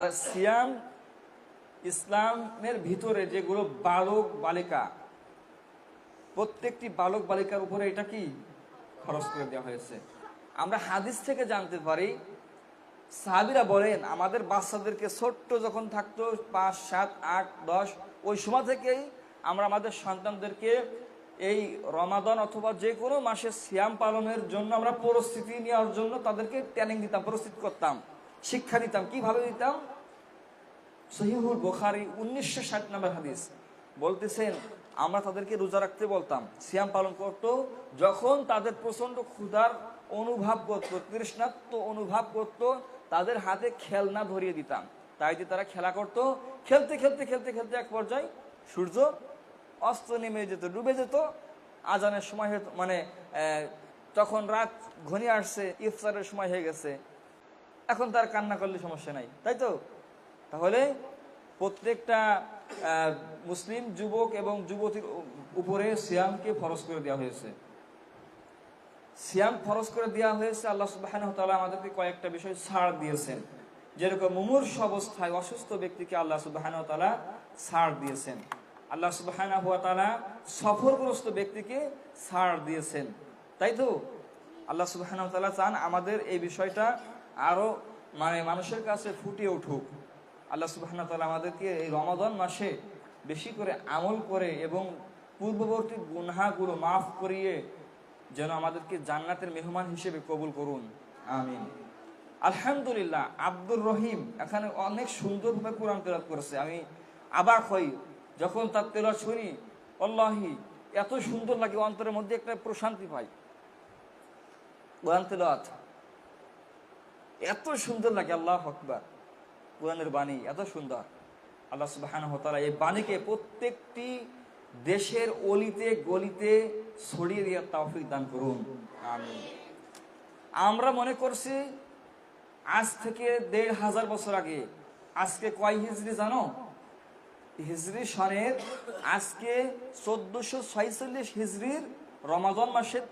সিয়াম ইসলামের ভিতরে যেগুলো বালক বালিকা, প্রত্যেকটি বালক বালিকার উপরে এটা কি খরচ করে দেওয়া হয়েছে? আমরা হাদিস থেকে জানতে পারি, সাহাবিরা বলেন, আমাদের বাচ্চাদেরকে ছোট্ট যখন থাকতো, পাঁচ, সাত, আট, দশ, ওই সময় থেকেই আমরা আমাদের সন্তানদেরকে এই রমাদান অথবা যে কোনো মাসে সিয়াম পালনের জন্য আমরা পরিস্থিতি নেওয়ার জন্য তাদেরকে ট্রেনিং দিতাম, প্রস্তুত করতাম। শিক্ষা দিতাম। কীভাবে দিতাম? সহিহুল বোখারি উনিশশো ষাট নম্বর হাদিস বলতেছেন, আমরা তাদেরকে রোজা রাখতে বলতাম, সিয়াম পালন করত, যখন তাদের প্রচণ্ড ক্ষুধার অনুভব করত তৃষ্ণাত্ম অনুভব করত, তাদের হাতে খেলনা ধরিয়ে দিতাম। তাই যে তারা খেলা করত, খেলতে খেলতে খেলতে খেলতে এক পর্যায়ে সূর্য অস্ত নেমে যেত, ডুবে যেত। আজানের সময় মানে তখন রাত ঘনিয়ে আসছে, ইফতারের সময় হয়ে গেছে। এখন তার কান্না করলে সমস্যা নাই, তাই তো? তাহলে প্রত্যেকটা মুসলিম যুবক এবং যুবতীর উপরে সিয়ামকে ফরজ করে দেওয়া হয়েছে। সিয়াম ফরজ করে দেওয়া হয়েছে, আল্লাহ সুবাহ আমাদেরকে কয়েকটা বিষয় ছাড় দিয়েছেন। যেরকম মুমূর্ষ অবস্থায় অসুস্থ ব্যক্তিকে আল্লাহ সুবাহ ছাড় দিয়েছেন। আল্লাহ সুবাহ সফরগ্রস্ত ব্যক্তিকে ছাড় দিয়েছেন। তাই তো? আল্লাহ সুবাহ চান আমাদের এই বিষয়টা আরও মানে মানুষের কাছে ফুটে উঠুক। আল্লাহ সুবাহ আমাদেরকে এই রমাদান মাসে বেশি করে আমল করে এবং পূর্ববর্তী গুনহাগুলো মাফ করিয়ে যেন আমাদেরকে জান্নাতের মেহমান হিসেবে কবুল করুন। আমিন। আলহামদুলিল্লাহ, আব্দুর রহিম এখানে অনেক সুন্দরভাবে কোরআন তেলাত করেছে। আমি আবাক হই যখন তার তেলাত শুনি অল্লাহি এত সুন্দর লাগে, অন্তরের মধ্যে একটা প্রশান্তি পাই। কোরআন তেলাত এত সুন্দর লাগে, আল্লাহ আকবার। কোরআনের বাণী, এত সুন্দর। আল্লাহ সুবাহান হতালা এই বাণীকে প্রত্যেকটি দেশের অলিতে, গলিতে ছড়িয়ে দিয়ে তৌফিক দান করুন। আমি আমরা মনে করছি, আজ থেকে দেড় হাজার বছর আগে, আজকে কয় হিজড়ি জানো? হিজড়ি সনের আজকে চোদ্দশো ছয়চল্লিশ হিজড়ির রমাজন মাসের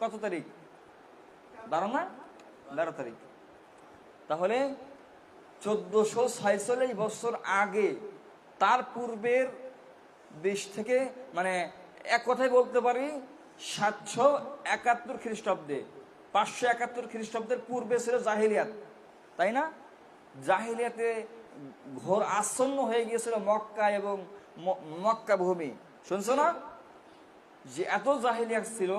কত তারিখ? বারো না? বারো তারিখ। তাহলে চোদ্দশো ছয়চল্লিশ বছর আগে, তার পূর্বের দেশ থেকে মানে এক কথায় বলতে পারি, সাতশো একাত্তর খ্রিস্টাব্দে, পাঁচশো একাত্তর খ্রিস্টাব্দের পূর্বে ছিল জাহিলিয়াত, তাই না? জাহিলিয়াতে ঘোর আচ্ছন্ন হয়ে গিয়েছিল মক্কা এবং মক্কা ভূমি। শুনছো না? যে এত জাহিলিয়াত ছিল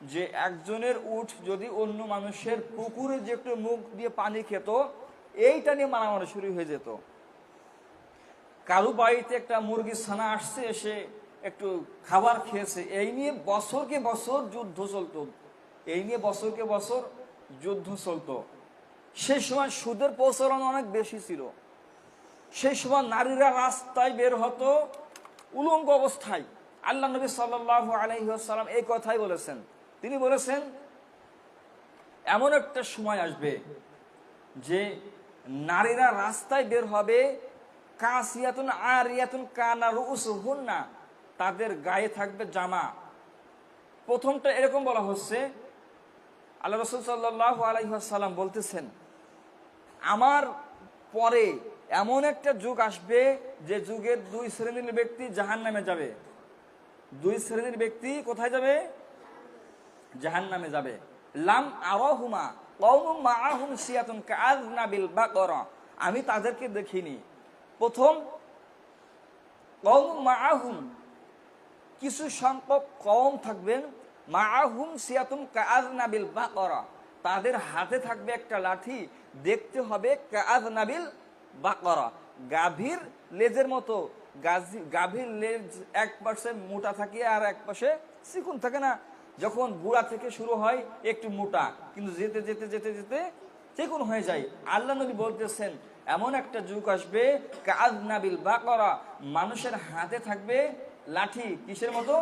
যে একজনের উঠ যদি অন্য মানুষের পুকুরে যে একটু মুখ দিয়ে পানি খেত, এইটা নিয়ে মারামারি শুরু হয়ে যেত। কারও বাড়িতে একটা মুরগির ছানা আসছে, এসে একটু খাবার খেয়েছে। এই নিয়ে বছরকে বছর যুদ্ধ চলতো। এই নিয়ে বছরকে বছর যুদ্ধ চলতো। সেই সময় সুদের প্রচলন অনেক বেশি ছিল। সেই সময় নারীরা রাস্তায় বের হতো উলঙ্গ অবস্থায়। আল্লাহ নবী সাল্লাহ আলহিহাসাল্লাম এই কথাই বলেছেন। তিনি বলেছেন, এমন একটা সময় আসবে যে নারীরা রাস্তায় বের হবে, কাসিয়াতুন আরিয়াতুন কানা রুস না তাদের গায়ে থাকবে জামা। প্রথমটা এরকম বলা হচ্ছে, আল্লাহ রসুল সাল্লাহ বলতেছেন, আমার পরে এমন একটা যুগ আসবে যে যুগের দুই শ্রেণির ব্যক্তি জাহান নামে যাবে। দুই শ্রেণির ব্যক্তি কোথায় যাবে? জাহান নামে যাবে। লাম আমি তাদেরকে দেখিনি। প্রথম কিছু সংখ্যক কম থাকবেন। কাআযনাবিল বাকরা। তাদের হাতে থাকবে একটা লাঠি, দেখতে হবে কাআযনাবিল বাকরা। গাভীর লেজের মতো। গাভীর লেজ এক পাশে মোটা থাকে আর এক পাশে চিকুন থাকে না। যখন বুড়া থেকে শুরু হয়, একটু মোটা, কিন্তু যেতে যেতে যেতে যেতে চিকুন হয়ে যায়। আল্লাহ নবী বলতেছেন, এমন একটা যুগ আসবে কাজ নাবিল বা করা মানুষের হাতে থাকবে লাঠি, কিসের মতো?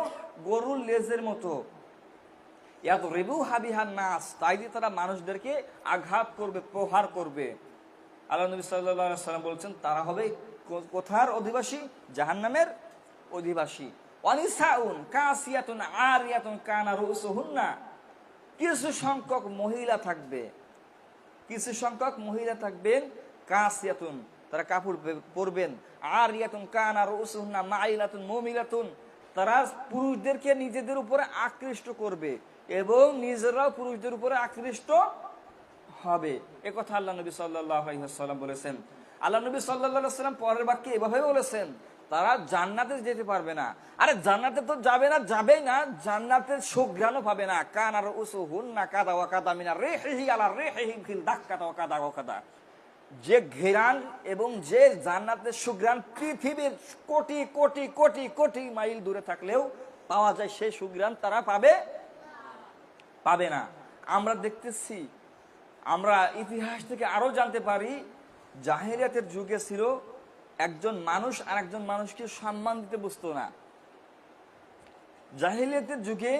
গরুর লেজের মতো। এত রেবু হাবিহার নাস, তাই দিয়ে তারা মানুষদেরকে আঘাত করবে, প্রহার করবে। আল্লাহ নবী সাল্লাম বলছেন, তারা হবে কোথার অধিবাসী? জাহান্নামের অধিবাসী। আরিয়াতুন কানা রুসুহুন্না। কিছু সংখ্যক মহিলা থাকবে। কিছু সংখ্যক মহিলা থাকবেন কাসিয়াতুন, তারা কাপড় পরবেন। আর ইয়াতুন কান আর উসুহনা মাইলাতুন মুমিলাতুন, তারা পুরুষদেরকে নিজেদের উপরে আকৃষ্ট করবে এবং নিজেরাও পুরুষদের উপরে আকৃষ্ট হবে। এ কথা আল্লাহ নবী সাল্লাম বলেছেন। আল্লাহ নবী সাল্লাহ সাল্লাম পরের বাক্যে এভাবে বলেছেন তারা জান্নাতে যেতে পারবে না। আরে জান্নাতে তো যাবে না যাবে না। জান্নাতের সুগ্রাণও পাবে না। কান আর উসু হুন না কাদা ওয়া কাদা মিনা রে হেহি আলা রে হেহি কাদা ওয়া কাদা ওয়া কাদা। যে ঘেরান এবং যে জান্নাতের সুগ্রাণ পৃথিবীর কোটি কোটি কোটি কোটি মাইল দূরে থাকলেও পাওয়া যায় সেই সুগ্রাণ তারা পাবে পাবে না। আমরা দেখতেছি, আমরা ইতিহাস থেকে আরও জানতে পারি, জাহেরিয়াতের যুগে ছিল একজন মানুষ আর একজন মানুষকে সম্মান দিতে বুঝতো না। জাহিলিয়াতের যুগে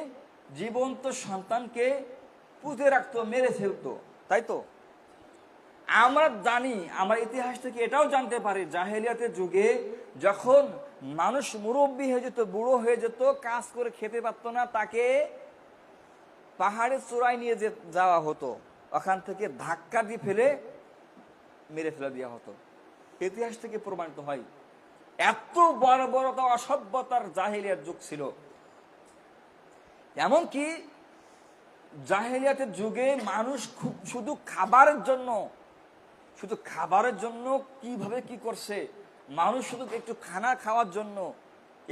জীবন্ত সন্তানকে পুঁতে রাখতো, মেরে ফেলতো, তাই তো? আমরা জানি, আমরা ইতিহাস থেকে এটাও জানতে পারি জাহেলিয়াতের যুগে যখন মানুষ মুরব্বী হয়ে যেত, বুড়ো হয়ে যেত, কাজ করে খেতে পারতো না, তাকে পাহাড়ের চূড়ায় নিয়ে যাওয়া হতো, ওখান থেকে ধাক্কা দিয়ে ফেলে মেরে ফেলে দেওয়া হতো। ইতিহাস থেকে প্রমাণিত হয়। এত বড় বড় তো অসভ্যতার জাহেলিয়ার যুগ ছিল। এমনকি জাহেলিয়াতের যুগে মানুষ খুব শুধু খাবারের জন্য, শুধু খাবারের জন্য কীভাবে কি করছে? মানুষ শুধু একটু খানা খাওয়ার জন্য,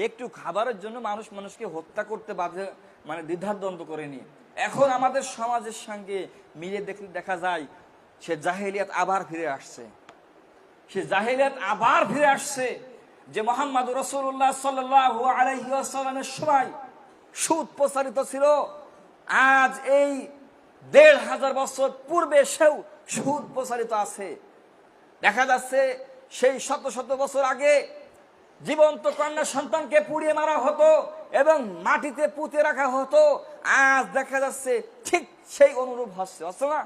একটু খাবারের জন্য মানুষ মানুষকে হত্যা করতে বাধে মানে দ্বিধাদ্বন্দ্ব করেনি। এখন আমাদের সমাজের সঙ্গে মিলে দেখলে দেখা যায়, সে জাহেলিয়াত আবার ফিরে আসছে। সে জাহেলিয়াত আবার ফিরে আসছে যে মোহাম্মদ রসুল্লাহ সাল্লাহ আলাইসাল্লামের সময় সুদ প্রচারিত ছিল। আজ এই দেড় হাজার বছর পূর্বে সেও সুদ প্রচারিত আছে। দেখা যাচ্ছে সেই শত শত বছর আগে জীবন্ত কন্যা সন্তানকে পুড়িয়ে মারা হতো এবং মাটিতে পুঁতে রাখা হতো। আজ দেখা যাচ্ছে ঠিক সেই অনুরূপ হচ্ছে হচ্ছে না?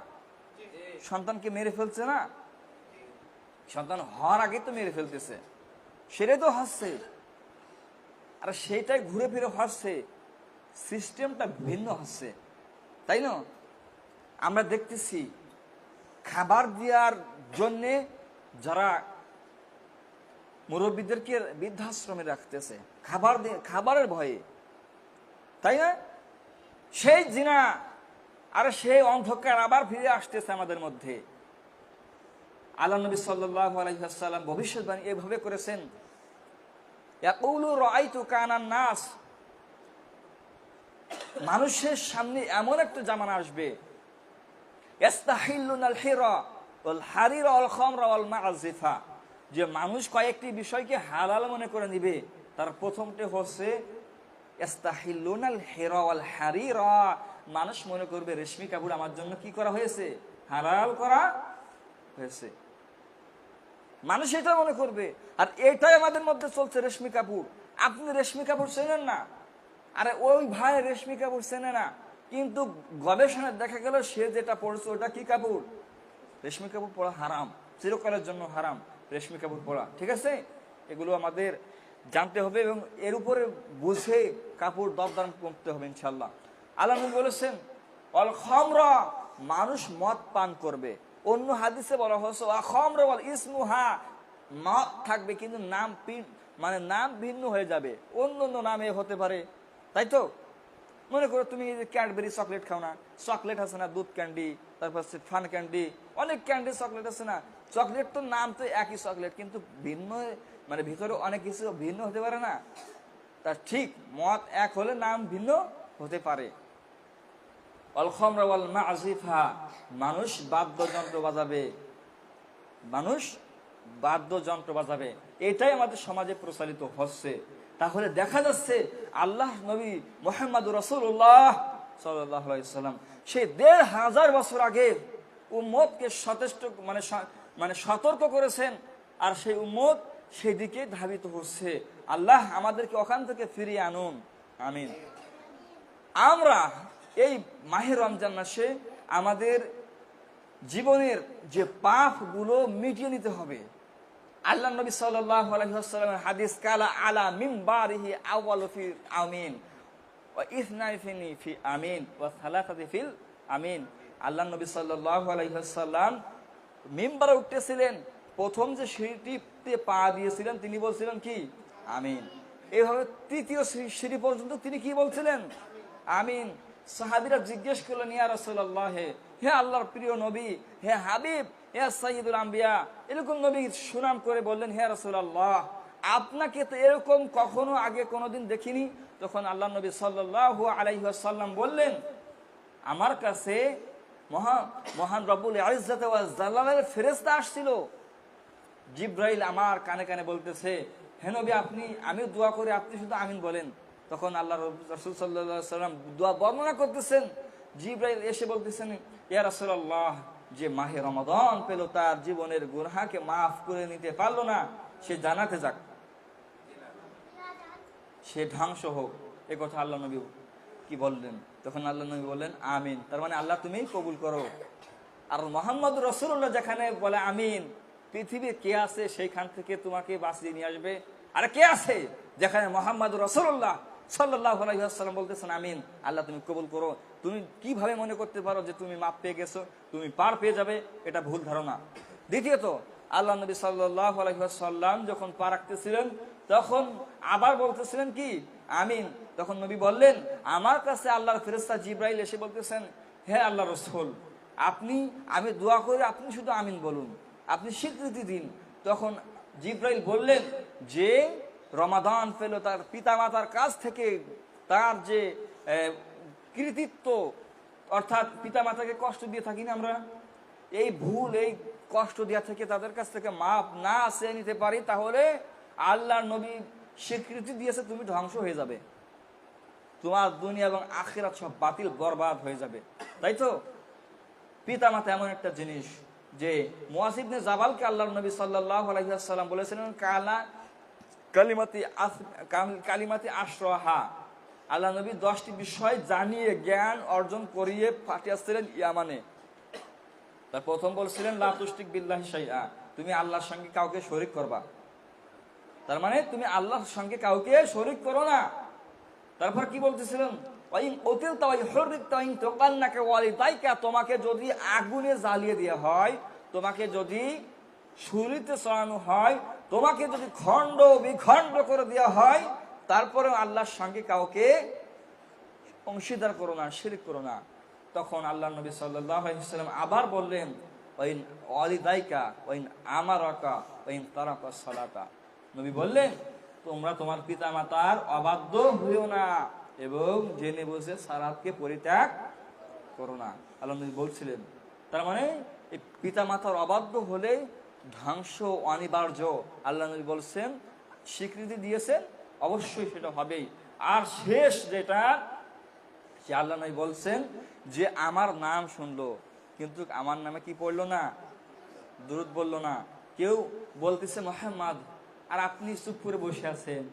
সন্তানকে মেরে ফেলছে না? সন্তান হওয়ার আগে তো মেরে ফেলতেছে। সেটাই তো হচ্ছে। আর সেটাই ঘুরে ফিরে হচ্ছে। সিস্টেমটা ভিন্ন হচ্ছে। তাই না? আমরা দেখতেছি, খাবার দেওয়ার জন্যে যারা মুরব্বীদেরকে বৃদ্ধাশ্রমে রাখতেছে, খাবার দিয়ে, খাবারের ভয়ে। তাই না? সেই জিনা, আর সেই অন্ধকার আবার ফিরে আসতেছে আমাদের মধ্যে। আল্লাহ নবী সাল্লাহ আলহিহাসাল্লাম ভবিষ্যৎবাণী এভাবে করেছেন নাস মানুষের সামনে এমন একটা জামানা আসবে যে মানুষ কয়েকটি বিষয়কে হালাল মনে করে নিবে, তার প্রথমটি হচ্ছে মানুষ মনে করবে, রেশমি কাপড় আমার জন্য কি করা হয়েছে? হালাল করা হয়েছে। মানুষ এটা মনে করবে। আর এটাই আমাদের মধ্যে চলছে রেশমি কাপুর। আপনি রেশমি কাপুর চেনেন না? আরে ওই ভাই রেশমি কাপুর চেনে না। কিন্তু গবেষণায় দেখা গেল সে যেটা পড়ছে ওটা কি কাপড় রেশমি কাপড় পরা হারাম। চিরকালের জন্য হারাম রেশমি কাপড় পরা ঠিক আছে? এগুলো আমাদের জানতে হবে এবং এর উপরে বুঝে কাপড় দরদাম করতে হবে ইনশাল্লাহ আল্লাহ বলেছেন, অল খমরা, মানুষ মদ পান করবে। অন্য হাদিসে বলা হয়েছে অখমরা বল ইসমুহা মদ থাকবে, কিন্তু নাম মানে নাম ভিন্ন হয়ে যাবে। অন্য অন্য নামে হতে পারে। তাই তো? মনে করো তুমি যে ক্যাডবেরি চকলেট খাও না। চকলেট আছে না, দুধ ক্যান্ডি, তারপর ফান ক্যান্ডি। অনেক ক্যান্ডি চকলেট আছে না। চকলেট তো নাম তো একই চকলেট, কিন্তু ভিন্ন মানে ভিতরে অনেক কিছু ভিন্ন হতে পারে না। তা ঠিক মত এক হলে নাম ভিন্ন হতে পারে। মানুষ বাদ্যযন্ত্র বাজাবে। মানুষ বাদ্যযন্ত্র বাজাবে। এটাই আমাদের সমাজে প্রচারিত হচ্ছে। তাহলে দেখা যাচ্ছে আল্লাহ নবী মোহাম্মদ রসুল্লাহ সাল্লাম সেই দেড় হাজার বছর আগে উম্মতকে সচেষ্ট মানে মানে সতর্ক করেছেন আর সেই উম্মত সেই দিকে ধাবিত হচ্ছে। আল্লাহ আমাদেরকে ওখান থেকে ফিরিয়ে আনুন। আমিন। আমরা এই মাহের রমজান মাসে আমাদের জীবনের যে পাপগুলো মিটিয়ে নিতে হবে। আল্লাহ নবী ওয়াসাল্লামের হাদিস, কালা আলা মিনবারিহি আউয়ালু ফি আমিন আমিন ফিল আমিন। আল্লাহ প্রথম যে সিঁড়িটিতে পা দিয়েছিলেন, তিনি বলছিলেন কি? আমিন। এইভাবে তৃতীয় সিঁড়ি পর্যন্ত তিনি কি বলছিলেন? আমিন। সাহাবিরা জিজ্ঞেস করলেন, ইয়া রাসূলুল্লাহ, হে আল্লাহর প্রিয় নবী, হে হাবিব, হে সাইয়্যিদুল আম্বিয়া? এরকম নবী সুনাম করে বললেন, হে রাসূলুল্লাহ, আপনাকে তো এরকম কখনো আগে কোনোদিন দেখিনি? তখন আল্লাহ নবী সাল্লাল্লাহু আলাইহি ওয়াসাল্লাম বললেন, আমার কাছে মহা, মহান রব্বুল আলিজাত জালালের ফেরেস্তা আসছিল। জিব্রাইল আমার কানে কানে বলতেছে, হে নবী, আপনি আমি দোয়া করে, আপনি শুধু আমিন বলেন। তখন আল্লাহ রসুল সাল্লাম দোয়া বর্ণনা করতেছেন। জিব্রাইল এসে বলতেছেন, ইয়া রাসূলুল্লাহ, যে মাহে রমাদান পেল, তার জীবনের গুনহাকে মাফ করে নিতে পারল না, সে জানাতে যাক। সে ধ্বংস হোক। এ কথা আল্লাহ নবী কি বললেন? তখন আল্লাহ নবী বললেন, আমিন। তার মানে আল্লাহ তুমি কবুল করো। আর মোহাম্মদ রসুল্লাহ যেখানে বলে আমিন পৃথিবীর কে আছে, সেইখান থেকে তোমাকে বাঁচিয়ে নিয়ে আসবে। আর কে আছে? যেখানে মোহাম্মদ রসুল্লাহ সাল্লাহ আলাইসাল্লাম বলতেছেন, আমিন। আল্লাহ, তুমি কবুল করো। তুমি কীভাবে মনে করতে পারো যে তুমি মাপ পেয়ে গেছো? তুমি পার পেয়ে যাবে, এটা ভুল ধারণা। দ্বিতীয়ত, আল্লাহ নবী সাল্লাহ আলহিহাসাল্লাম যখন পা রাখতেছিলেন, তখন আবার বলতেছিলেন কি? আমিন। তখন নবী বললেন, আমার কাছে আল্লাহর ফেরেস্তা জিব্রাইল এসে বলতেছেন, হে আল্লাহ রসুল, আপনি, আমি দোয়া করে, আপনি শুধু আমিন বলুন। আপনি স্বীকৃতি দিন। তখন জিব্রাইল বললেন, যে রমাদান পেল তার পিতামাতার কাছ থেকে, তার যে কৃতিত্ব, অর্থাৎ পিতামাতাকে কষ্ট দিয়ে থাকি না আমরা, এই ভুল, এই কষ্ট দেওয়া থেকে তাদের কাছ থেকে মাপ না চেয়ে নিতে পারি, তাহলে আল্লাহ নবী স্বীকৃতি দিয়েছে, তুমি ধ্বংস হয়ে যাবে। তোমার দুনিয়া এবং আখেরাত সব বাতিল, বরবাদ হয়ে যাবে। তাই তো? পিতামাতা এমন একটা জিনিস যে মোয়াসিবনে জাবালকে আল্লাহ নবী সাল্লাহ আলহিহাসাল্লাম বলেছিলেন কালা কালিমাতি কালিমাতি আশ্রহা। আল্লাহ নবী দশটি বিষয় জানিয়ে জ্ঞান অর্জন করিয়ে পাঠিয়েছিলেন ইয়ামানে। তার প্রথম বলছিলেন লাতুষ্টিক বিল্লাহি শাইআ। তুমি আল্লাহর সঙ্গে কাউকে শরিক করবা। তার মানে তুমি আল্লাহর সঙ্গে কাউকে শরিক করো না। তারপর কি বলতেছিলেন? তোমাকে যদি আগুনে জ্বালিয়ে দেওয়া হয়, তোমাকে যদি ছুরিতে চড়ানো হয় তোমাকে যদি খণ্ড বিখণ্ড করে দেওয়া হয় তারপরে আল্লাহর সঙ্গে কাউকে অংশীদার করো না, শিরিক করো না। তখন আল্লাহ নবী সাল্লাম আবার বললেন ওইন অলিদাইকা ওইন আমার আকা ওইন তারাকা সালাতা। নবী বললেন, তোমরা তোমার পিতা মাতার অবাধ্য হইও না এবং জেনে বসে সারাতকে পরিত্যাগ করো না। আল্লাহ নবী বলছিলেন, তার মানে পিতা মাতার অবাধ্য হলে ধ্বংস অনিবার্য, আল্লাহ নবী বলছেন, স্বীকৃতি দিয়েছেন, অবশ্যই সেটা হবেই। আর শেষ যেটা সে আল্লাহ নবী বলছেন যে আমার নাম শুনলো, কিন্তু আমার নামে কি পড়ল না? দূরত বলল না। কেউ বলতেছে, মোহাম্মদ, আর আপনি চুপ করে বসে আছেন।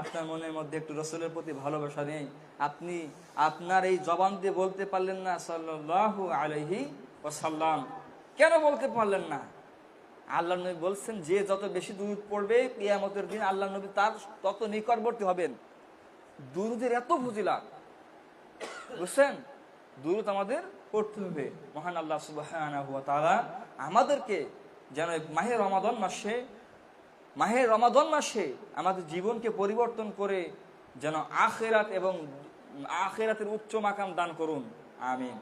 আপনার মনের মধ্যে একটু রসুলের প্রতি ভালোবাসা নেই। আপনি আপনার এই জবান দিয়ে বলতে পারলেন না সাল্লাহ আলহি ওসাল্লাম কেন বলতে পারলেন না? আল্লাহ নবী বলছেন, যে যত বেশি দূর পড়বে, কিয়ামতের দিন আল্লাহ নবী তার তত নিকটবর্তী হবেন। দুরুদের এত ফজিলা বুঝছেন? দূরত আমাদের পড়তে হবে। মহান আল্লাহ সুবাহ আমাদেরকে যেন এই মাহে রমাদন মাসে, মাহে রমাদন মাসে আমাদের জীবনকে পরিবর্তন করে যেন আখেরাত এবং আখেরাতের উচ্চ মাকাম দান করুন। আমিন।